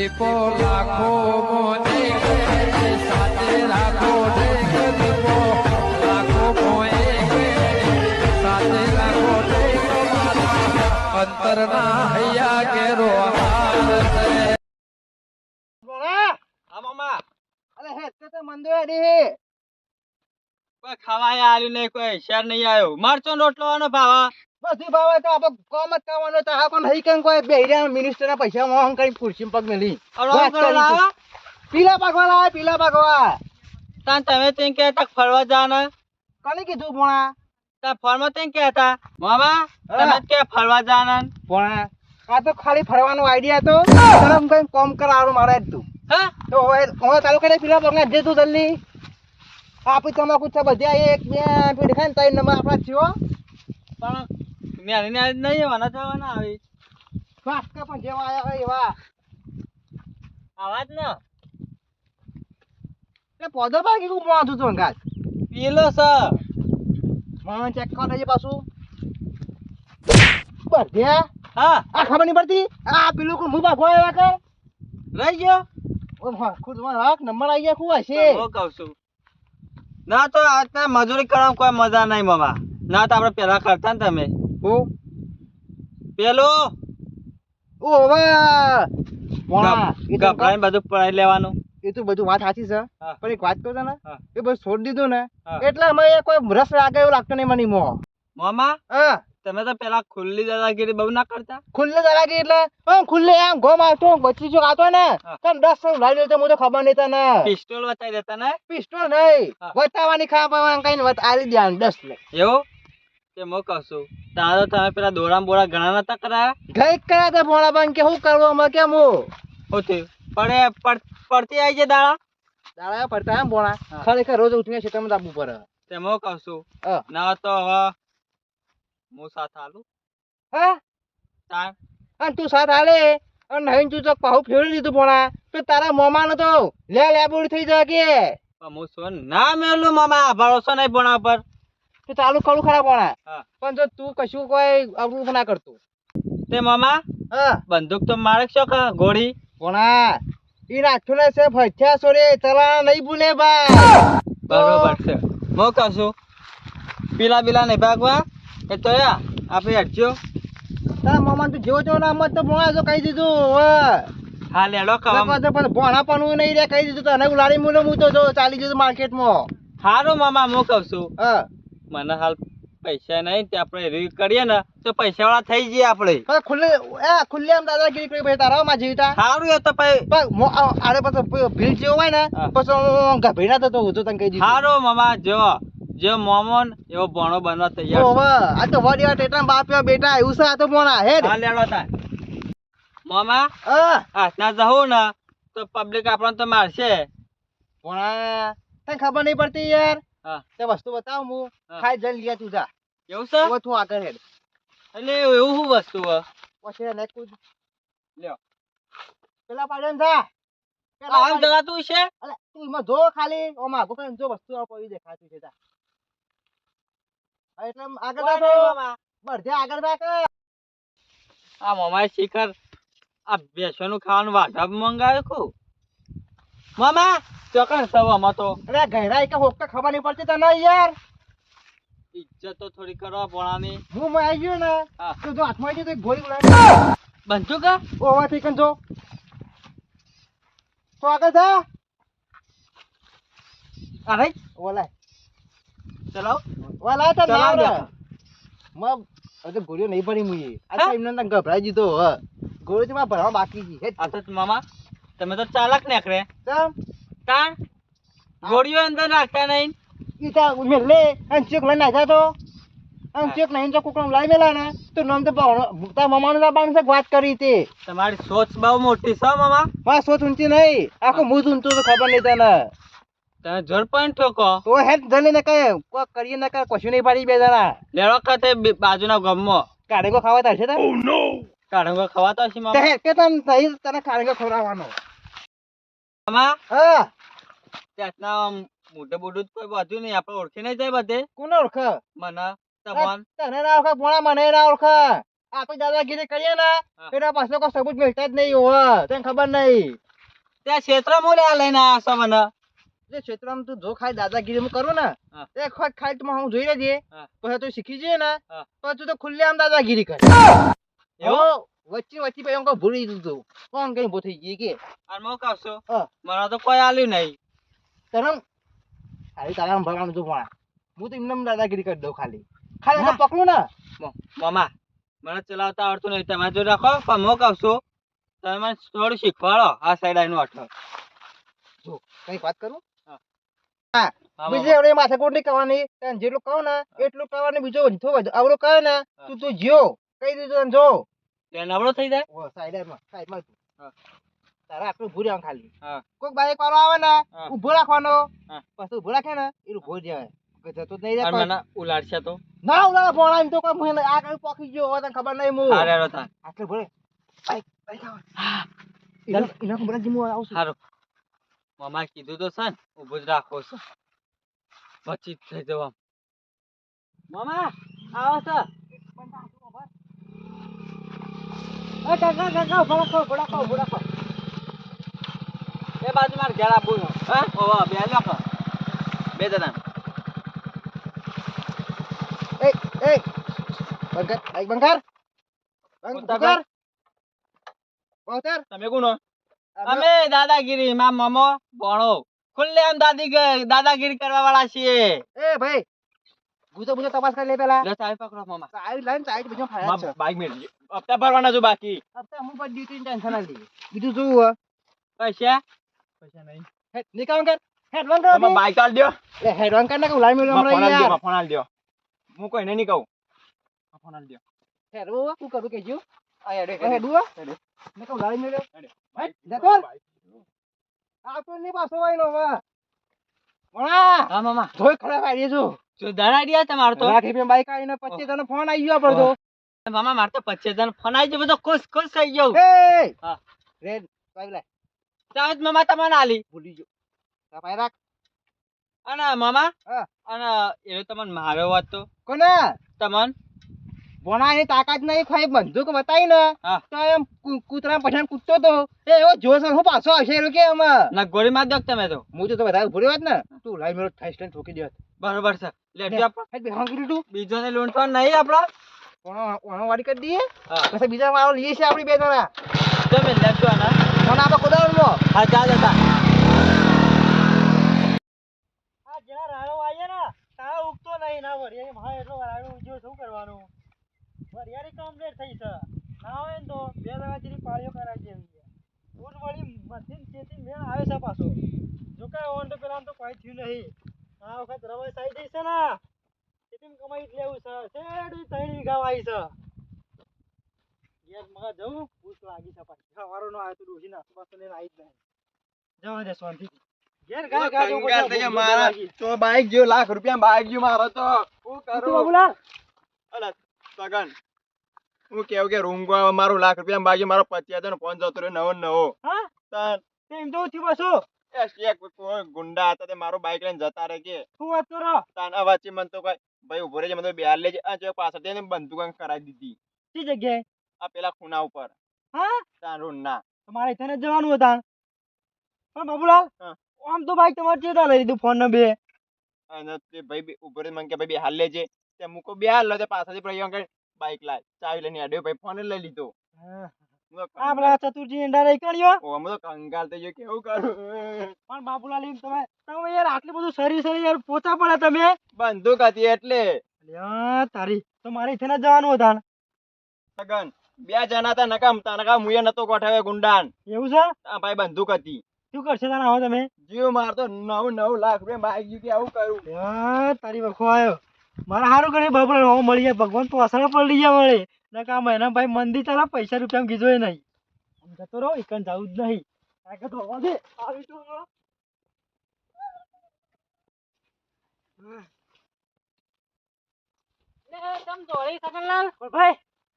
દીપો લાખો મોને સાથે રાખો ઢેક દીપો લાખો મોએ સાથે રાખો અંતરના હૈયા કેરો ખાવાય આવ્યું નહીં કોઈ શેર નહીં આવ્યો મરચો રોટલો ભાવ બધી ભાવે તો આપણે કોમ જ કરવાનો તો આ પણ હઈ કઈ કોઈ બેહર્યા મિનિસ્ટર ના પૈસા મોહન કરી ખુરશી પગ મેલી. પીલા પાકવા લાવે પીલા પાકવા તાન તમે તેમ કે ફરવા જવાના કોને કીધું પોણા તા ફરમાં તેમ કહેતા મામા તમે કે ફરવા જવાના ભણા આ તો ખાલી ફરવાનો આઈડિયા તો. તરમ કઈ કોમ કરાવવાનું મારે જ તું. હા. તો હવે ચાલુ કરી પીલા પગને જે તું જલ્દી. આપી તમાકુ છે બધા એક બે પીડી ખાઈને ત્રણ નંબર આપણા થયો પણ ન્યારી નહીં જવાના આવી વાસકા પણ જેવા આયા હોય એવા. આવાજ ને. એ પોદો પાકી કું પોણા તું તો અંગાત પેલો સ. મને ચેક કરો લેજે પાછું. બધ્યા હા? આ ખબર નહીં પડતી? આ પેલું કોઈ મું ભાગવા આવ્યા કર? રહી ગયો. ઓ હા ખુદ મારો નંબર આવી ગયા ખુવા છે હું કહું છું. ના તો આજના મજૂરી કરવામાં કોઈ મજા નહીં મામા. ના તો આપણે પેલા કરતા ને તમે. હું પેલું. ઓ પોણા એ તો ગભરાઈને બધું પડાઈ લેવાનું. એ તો બધું વાત સાચી છે. પણ એક વાત કહું તને હા. એ બધું છોડી દીધું ને એટલે અમે કોઈ રસ લાગે એવું લાગતું નહીં મને મો. મામા? હા. તમે તો પેલા ખુલ્લી દાદાગીરી બહુ ના કરતા? ખુલ્લી જલાકી એટલે ખુલ્લે આમ ગોમ આવતો બચી જો ને તને દસ સौ લાવી દેતો હું તો ખબર નહીં તને. પિસ્તોલ બતાવી દેતા ને? પિસ્તોલ નહીં ખાવા કઈ આલી દસ લે એવું? કે મો કહું તારો તમે પેલા દોરામ બોરા ઘણા નતા કરાયા? ગઈ કરા તે ભોળા બાન કે હું કરવું અમે કે મો ઓતે પડે પડતી આવી છે દાડા. દાડા પડતા એમ ભોળા. ખરેખર રોજ ઉઠીને ખેતરમાં દાબવું પડે તે મો કહું ના તો હવે મો સાથ આલું. હા? તાર? અને તું સાથ હાલે અને નહીં તું તો પાહુ ફેરી દીધું ભોળા. તો તારા મોમાનો તો લે લે બોડી થઈ જાય કે. મો હું ના મેલું મામા. ભરોસો નહીં ભોણા પર તો ચાલુ કરું ખરા ભોળા પણ જો તું કશું કોઈ અવરું ના કરતું. તે મામા? હા. બંદૂક તો મારે છો કા ગોળી? ભોળા ઈ નાખ્યું ને છે ભઠ્યા સોરે ચલા નહીં ભૂલે ભાઈ. બરોબર છે. મો કશું પીલા બીલા નહીં ભાગવા? એ તો યા આપણે હટજો તારા મામા તું જેવો જેવો ના મત તો ભણા જો કહી દીધું હા. લેડો ખાવા. પણ ભોણા પણ નહીં રે કહી દીધું તને ઉલાડી મૂલો હું તો ચાલી જતો માર્કેટમાં. સારું મામા હું કહું છું. હા. મને હાલ પૈસા નહીં તે આપણે રીલ કરીએ ને તો પૈસા વાળા થઈ જઈએ આપણે. ખુલ્લે એ ખુલ્લે આમ દાદાગીરી કરી પછી તારા માં જીવતા સારું એ તો પણ આરે પછી ભીડ જેવો હોય ને પછી ગભરી ના થતો હું તો તને કહી દીધું. સારું મામા જો જે મોમોન એવો ભણો બનવા તૈયાર ઓવે, આ તો વડી વાત એટલા બાપ્યા બેટા એવું છે આ તો મોણા હે. હા લેડો તાર મામા હા ના જવું ને તો પબ્લિક આપણને તો મારશે. પણ તને ખબર નહીં પડતી યાર? તે વસ્તુ બતાવ હું. ખાઈ જઈને લે તું જા. એવું છે? હવે તું આગળ હેડ. એટલે એવું શું વસ્તુ હે? પછી એને કુદ. લ્યો. પેલા પાડે જા. આમ જવાતું છે? અલે તું એમાં જો ખાલી. ઓમ આગો કરીને જો વસ્તુ આ પડી દેખાતી છે જા. એટલે આગળ તો મામા. આગળ જા આ મમાય શિખર આ બેસવાનું ખાવાનું વાઢા મંગાવ્યું ખુ મામા ચોકન સૌ આમાં તો અરે ગહેરાઈ કે હોક ખબર નહીં પડતી તને યાર. ઇજ્જત તો થોડી કરવા ભણાની હું માં આવી ગયો ને. તો જો હાથમાં આવી તો ગોળી ઉડાડી. બંધુ કા ઓવા થઈ કન જો તો આગળ જા. અરે ઓલા. ચલાવ ઓલા તો ના રે મ અરે ગોળીઓ નહીં પડી મુઈ આ? તો એમને ગભરાઈ દીધો હ. ગોળીઓ તો મારે ભરવા બાકી છે. આ તો મામા તમે તો ચાલક નેકરે તાણ? ગોળીઓ અંદર નાખતા નહીં. ઈતા તા મેલે અને ચેક લઈને નાખ્યા તો. અને ચેક નહીં તો કોકમ લઈ મેલા ને તો નામ તો તારા મામાનું લાવવાનું છે વાત કરી તે. તમારી સોચ બહુ મોટી છે મામા. હા સોચ ઊંચી નહીં. આખો મૂજ ઊંચું તો ખબર નહીં તને. તમે જોર પણ ઠોકો. તો હેડ જલ્દી ને કહે કો કરીએ ને કહે કશું નહીં પાડી બે જણા. લેડો ખાતે બાજુના ગામમાં. કાઢેગો ખાવા છે તે કો ખાવા હશે તે મામા. તે કે તને સહી તને કાઢેગો ખવડાવવાનો. મામા હા. ત્યાંના આમ મોઢે કોઈ બધું નહીં આપણે ઓળખી નહીં જાય બધે. કોને ઓળખ? મને તમોન. તને ના ઓળખ ભોણા મને ના ઓળખ. આપણે દાદાગીરી કરીએ ને એના પાછળ કોઈ સબૂત મળતા જ નહીં હોવે તને ખબર નહીં. ત્યાં ક્ષેત્ર મૂલ્યા લઈને આવ્યા છો મને. જે ક્ષેત્રમાં તું જો ખાલી દાદાગીરી હું કરું ને. એક વખત ખાલી તું હું જોઈ લેજે. પછી તું શીખી જઈએ ને પછી તો તું તો ખુલ્લે આમ દાદાગીરી કર. એવું? વચ્ચે વચ્ચે ભાઈ એમ ભૂલી દીધું કોણ કઈ ભૂ થઈ ગઈ કે? અને મો હા. મને તો કોઈ આલ્યું નહીં. તરમ ખાલી તારા ભગવાન જો પણ હું તો એમને દાદાગીરી કરી દઉં ખાલી. ખાલી તો પકડું ના. મામા મને ચલાવતા આવડતું નહીં. તમે જો રાખો પણ મો કહું તમે મને થોડું શીખવાડો આ સાઈડ આવીને અઠો જો કઈ વાત કરું? હા, બીજે એવડે માથે કોટ નહીં કરવાની જેટલું કહો ને એટલું કરવાનું બીજો વધુ વધુ આવડો કહે ને તું તું જ્યો. કઈ દીધું જો. નબળો થઈ જાય? ઓ સાઈડમાં સાઈડમાં. તારા આટલું ભૂરી આમ ખાલી. કોઈક બાઈક વાળો આવે ને ઊભો રાખવાનો. પછી ઊભો રાખે ને એ ઊભો જ જાય જતો જ નહીં રે અને કોઈ. મને ઉલાડશે તો. ના ઉલાળા ભોળા એમ તો કોઈ મુંહ આ કઈ પોકી ગયો હોય તને ખબર નહીં મું. હારે હારો તાર. આટલે ભરે બાઈક બાઈક આવે એના એના ખબર જ હું આવું છું. હારું. મામા કીધું તો છે ને ઊભું જ રાખો છે. પછી થઈ જવા મામા આવો એ કાકા કાકા ઊભો રાખો ઊભો રાખો ઊભો રાખો એ બાજુ મારે ઘેર આપવું હા? ઓવા બે જણા. એ એ bunker bike bunker bunk bunker તમે અમે દાદાગીરી માં મમો ભણો ખુલ્લે આમ દાદી દાદાગીરી કરવા વાળા છીએ. એ ભાઈ ગુજો ગુજો તપાસ કરી લે પેલા. લે ચાવી પકડો મામા. સાઈડ લાઈન સાઈડ બીજો ફાયા છે. બાઈક મેળવી હપ્તા ભરવાના છો બાકી. હપ્તા હું પર ડ્યુટી ટેન્શન ના લી બીજું શું હોય? પૈસા? પૈસા નહીં. હેડ નીકળ કર હેડ વન કર તમે. બાઈક આલ દ્યો લે હેડ વન કર ના કે લાઈ મેલો ફોન હમણાં યાર ફોન આલ દ્યો હું કોઈને નહીં કહું. ફોન આલ દ્યો હેડ વો કરું કેજો આ હેડે હેડ. હેડે. ને કે લાઈ મેલો હેડે. હેડ જતો. આ પાછો વાઈનો વા વણા. હા મામા. ધોઈ ખરાબ આવી જો તો. લાખ રૂપિયા બાઈક આવીને પચીસ તને ફોન આવી ગયો તો મામા મારે તો પચીસ હજાર ફોન આવી ગયો બધો ખુશ ખુશ થઈ ગયો. એ! હા. રેડ બાઈક લાય ચાલ મામા તમને આલી. ભૂલી ગયો. તાપાય રાખ. અને મામા અને એ તમને મારો વાત તો. કોને? તમને. ભણાની તાકાત નહીં ખાઈ બંદૂક બતાવી ને. તો એમ કૂતરા પઠાણ કૂદતો તો. એ એવો જોશ હું પાછો આવશે એ કે અમે ના ગોળી માર દો તમે તો. હું તો બધા ભૂલ્યો હોત ને. તું લાઈ મેળો થાય સ્ટેન્ડ ઠોકી દેત બરોબર છે. લેજો આપણે. તું. બીજો ને લૂંટવા નહીં આપણા. કોનો કોનો વાડી કરી દઈએ. હા. પછી બીજા વાળો લઈએ છે આપણી બે જણા. તમે લેજો આના. કોના આપણે કોદાળનો હા જા જતા આ જરા રાડો આયે ને તાળો ઉગતો નહીં. ના વરિયાળી ભાઈ એટલો રાડો ઉજ્યો શું કરવાનું? વરિયાળી કમ્પ્લીટ થઈ છે. ના હોય ને તો બે દવા જેવી પાળીઓ કરાવી દેવી ફૂલ વળી મશીન ચેતી મેળ આવે છે પાછો. જો કે ઓન તો પેલા તો કોઈ થયું નહીં. આ વખત રવાય થઈ જઈ છે ને. ચેતી કમાઈ જ લેવું છે. શેરડી ત્રણ વીઘા વાઈ છે. ઘેર મગા જવું ભૂખ લાગી છે પાછી. સવારો નો આવે તો ડોસી ના બસ લઈને આવી જ નહીં જવા દે શાંતિ ઘેર ગા ગા જો ભૂખ બહુ તો બાઈક જો લાખ રૂપિયા બાઈક જો મારો તો. હું કરું? બાબુલાલ અલા સગન. હું કેવું કે રૂમ મારું લાખ રૂપિયા બાઈક મારો પચી હજાર ફોન જતો રહ્યો નવો ને નવો હા? તાન. એમ તો થયું કોઈ ગુંડા હતા તે મારો બાઈક લઈને જતા રહે કે. શું વાત કરો? તાના આ મન તો કઈ ભાઈ ઊભો રહેજે મને તો બિહાર લેજે. આ જો પાછળ તેને બંદૂક કરાવી દીધી. શી જગ્યાએ? આ પેલા ખૂણા ઉપર. હા? તાન ના તમારે તને જવાનું હતા પણ બાબુલાલ? આમ તો બાઈક તમારે ચેતા લઈ લીધું ફોન ને બે. અને તે ભાઈ ઊભો રહી મને કે ભાઈ બેહાર લેજે. તે મૂકો બેહાર લો તે પાછળથી પ્રયોગ બાઈક લાય. ચાવી લઈને આડ્યો ભાઈ ફોન લઈ લીધો. હું. તો આ પેલા ચતુરજી એંડા રહી કાઢ્યો ઓ તો કંગાલ થઈ ગયો કેવું કરું? પણ બાબુલાલ એમ તમે તમે યાર આટલું બધું સરી સરી યાર પોચા પડે તમે. બંદૂક હતી એટલે. તારી તો મારે ઇથે જવાનું હતા સગન બે જણા હતા નકામ તનકા મુએ નતો ગોઠવે ગુંડાન. એવું છે? આ ભાઈ બંદૂક હતી. શું કરશે તારા હવે તમે? જીવ મારતો નવ નવ લાખ રૂપિયા માગી ગયું કે આવું કરું. તારી વખો આવ્યો મારે સારું કરે બાબુલાલ હવે મળી જાય ભગવાન તો અસર પડી જાય મળે ના કામ એના ભાઈ મંદિર ચાલે પૈસા રૂપિયા કીધું નહીં. જતો રહો એકન જવું જ નહીં. તાકાત હોવા દે આવી તો. તમ દોડી સકનલાલ ભાઈ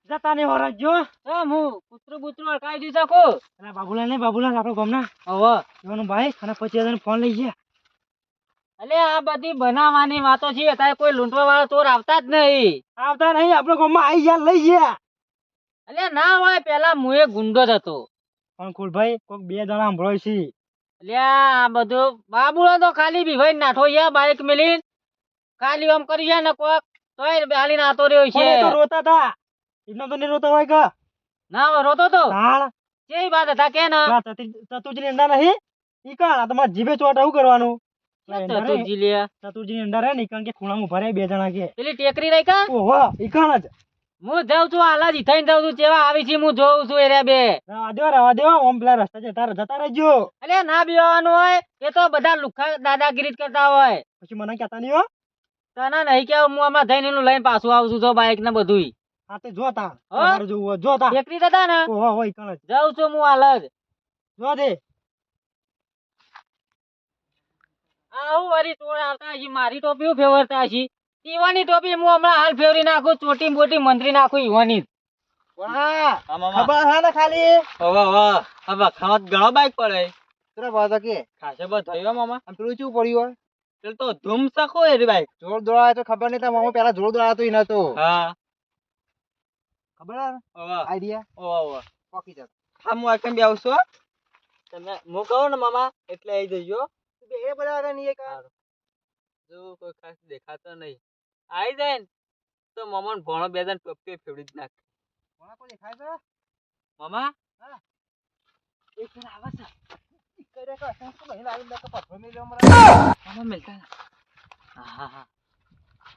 જતા નહીં વરાજો તમ હું કૂતરું બૂતરું અટકાઈ દી શકો અને બાબુલાલ ને બાબુલાલ આપણો ગમના. હવે. એવાનો ભાઈ અને પછી ફોન લઈ ગયા. અલે આ બધી બનાવવાની વાતો છે અત્યારે કોઈ લૂંટવા વાળા ચોર આવતા જ નહીં. આવતા નહીં આપણે ગામમાં આવી ગયા લઈ ગયા. અલ્યા ના હોય પેલા હું એ ગુંડો જ હતો. પણ કુલભાઈ કોક બે જણા સાંભળો છે. અલ્યા આ બધું બાબુડો તો ખાલી બીભાઈ નાઠો યા બાઈક મેલી ખાલી આમ કરી ગયા ને કોક તોય હાલી નાતો રહ્યો તો છે. રોતા હતા. એમને તો નહીં રોતો હોય કે? ના હોય, રોતો તો. તાળ કેવી વાત હતા કે ના પેલા ને અંડા નહીં? ઈ કાં તમારે જીભે ચોટ આવું કરવાનું? ચતુરજી લે. ચતુરજીની અંડા રે ને કારણ કાં ખૂણામાં ભરાય બે જણા કે. પેલી ટેકરી રહી કા? ઓહો ઈ કાં જ. હું જાઉં છું હાલાજી થઈને જાઉં છું જેવા આવી છે હું જોઉં છું એ રે બે. રવા દો રવા ઓમ પેલા રસ્તા જતા જતા રહેજો. અલે ના બેવાનું હોય એ તો બધા લુખા દાદાગીરી કરતા હોય. પછી મને કહેતા નહીં હો. તને નહીં કે હું આમાં જઈને એનું લઈને પાછું આવું છું જો બાઈક ને બધું તે જોતા જોવું જોતા ટેકરી દાદા ને? ઓહો હોય ઈ જાઉં છું હું હાલ જ. જો દે. આવું વળી ચોર આવતા હશે મારી ટોપી ફેવરતા હશે? ઈવાની ટોપી હું હમણાં હાલ ફેવરી નાખું ચોટી મોટી મંત્રી નાખું ઈવાની. મામા. ખબર હા ને ખાલી? હવે હવે હવે ખાવત ઘણો બાઈક પડે. તને વાત કે. ખાસે બસ થયો મામા. આમ પેલું શું પડ્યું હોય? તો ધૂમ સકો એ બાઈક. જોર દોડાય તો ખબર નહીં તાર મામા પેલા જોર દોડાતો ઈ નતો. હા. ખબર હે આઈડિયા? ઓવા ઓવા પોકી જતો. હા હું આકન બે આવશું હો. તમે હું કહું ને મામા એટલે આવી જજો. બે બધા હતા નહીં એક જો કોઈ ખાસ દેખાતો નહીં. આવી જાય ને તો મામા ભણો બે જણ ટોપીઓ ફેવડી જ નાખ. ભણો કોઈ દેખાય છે? મામા? એક જણ આવે છે. કરે કે અસાં શું નહીં લાવીને કે પથ્થર મેં લેવા મળે? મામા મિલતા. હા હા હા.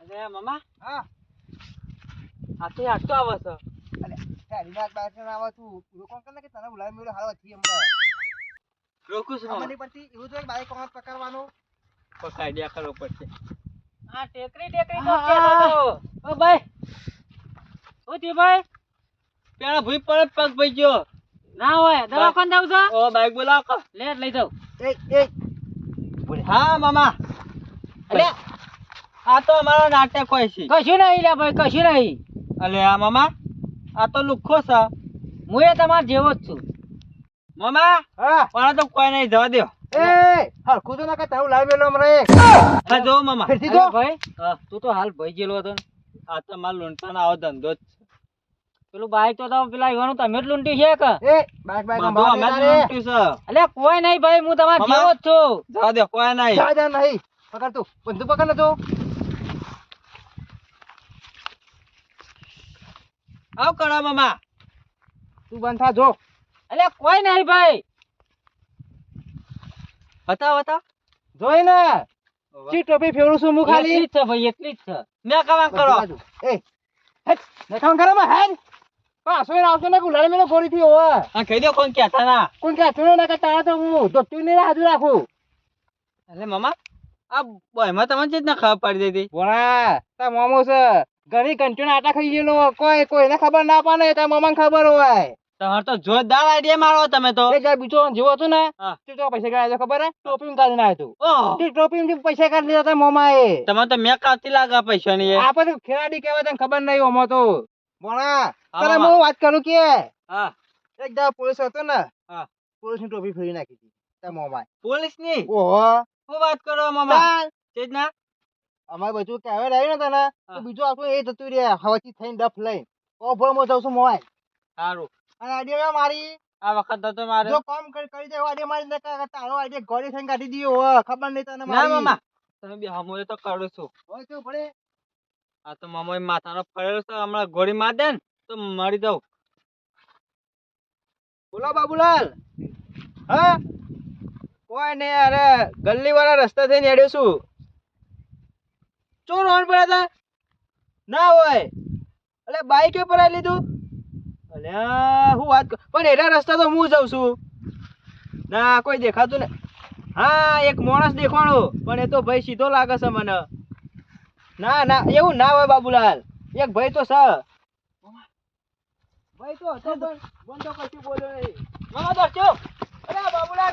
અરે મામા? હા. આ તો આટલો આવે છે. તારી નાક બાર આવે તું. કોણ કરે કે તને બોલાવી મેળો હારો થી હમણાં. રોકું છું ખબર મામા. એવું તો બાઈક કોણ પકડવાનું. કોઈ આઈડિયા કરવો પડશે આ ટેકરી ટેકરી તો કહેતો ઓ ભાઈ. ઓ તે ભાઈ? પેલા ભૂઈ પર પગ ભાઈ ગયો ના હોય. દવાખાને જાઉં છો? ઓ બાઈક બોલાવો કો. લે લઈ જાઉં. એ એ. હા મામા. અલે. આ તો અમારો નાટક હોય છે. કશું નહીં લે ભાઈ કશું નહીં. અલે આ મામા. આ તો લુખ્ખો છે. હું એ તમાર જેવો જ છું. મામા હા. પણ તો કોઈ નહીં જવા દો એ હરખું તો ના કે હું લાવી હમણાં હા જો મામા. ફેરથી જો. ભાઈ હા, તું તો હાલ ભાઈ ગયેલો હતો આ તો મારો લૂંટવાનો આવો ધંધો જ પેલું બાઈક તો તમે પેલા ઈવાનું તમે જ લૂંટી છે કે? એ બાઈક બાઈક અમે જ છે. અલે કોઈ નહીં ભાઈ હું તમાર જેવો જ છું. જવા દો કોઈ નહીં. જા જા નહીં. પકડ તું. બંદૂક પકડ ને તું. આવ કરો મામા. તું બંધ થા જો. અલે કોઈ નહીં ભાઈ. હતા હતા જોઈ ને ચી ટોપી ફેરું છું હું ખાલી. એટલી જ છે ભાઈ એટલી જ છે. મેં કામ કરો. એ હેટ દેખાવ કરે માં હેડ પાછો એને આવતો ને ગુલાડી મેલો ગોળી થી હોવા હા કહી દો કોણ કહેતા ના કોણ કે ચૂનો ના કે તારા તો હું દોસ્તી ને હાજુ રાખું. એટલે મામા આ બોયમાં તમને જ ના ખબર પડી દીધી? બોલા તા મોમો છે. ઘણી કંટીને આટા ખાઈ ગયેલો કોઈ કોઈને ખબર ના પાડે તાર મામાને ખબર હોય. તમારે તો જોરદાર આઈડિયા મારો તમે તો. એ જાય બીજો જેવો હતો ને તે પૈસા કાઢ્યા ખબર હે? ટોપી કાઢીને આવ્યો તું તે ટોપી પૈસા કાઢી લીધા તા મોમા એ તમે તો મેં કાવતી લાગે પૈસા ની આપણે તો ખેલાડી કહેવાય તને ખબર નહીં ઓમો તો. તને હું વાત કરું કે હા. એક દા પોલીસ હતો ને હા. પોલીસની ટોપી ફેરી નાખી હતી પોલીસની ઓહો. શું વાત કરો મોમા? તે જ ના અમારે બધું કહેવાય રહ્યું ને તને બીજું આખું એ જતું રે હવાથી થઈને ડફ લઈને. ઓ ભોય હું જાઉં છું મોવાય સારું અને આઈડિયા મારી. આ વખત તો મારે જો કામ કરી કરી દે આઈડિયા મારી ને તારો આઈડિયા ગોળી થઈને કાઢી દીયો હો ખબર નહીં તને ના મામા તમે બી હમું તો કરું છું. હોય તો પડે? આ તો મામા માથાનો ફરેલો છે હમણાં ગોળી માર દે ને તો મારી દઉં. બોલો બાબુલાલ. હા? કોઈ નહીં અરે ગલ્લી વાળા રસ્તા થઈને હેડ્યો છું. ચોર હોર્ન પડ્યા હતા ના હોય. એટલે બાઈક પર આવી લીધું? અલ્યા, હું વાત પણ એના રસ્તા તો હું જઉં છું. ના, કોઈ દેખાતું ને હા, એક માણસ દેખાણો, પણ એ તો ભાઈ સીધો લાગે છે મને. ના ના, એવું ના હોય બાબુલાલ. એક ભાઈ તો છે. ભાઈ તો હતો બોલ્યો અરે બાબુલાલ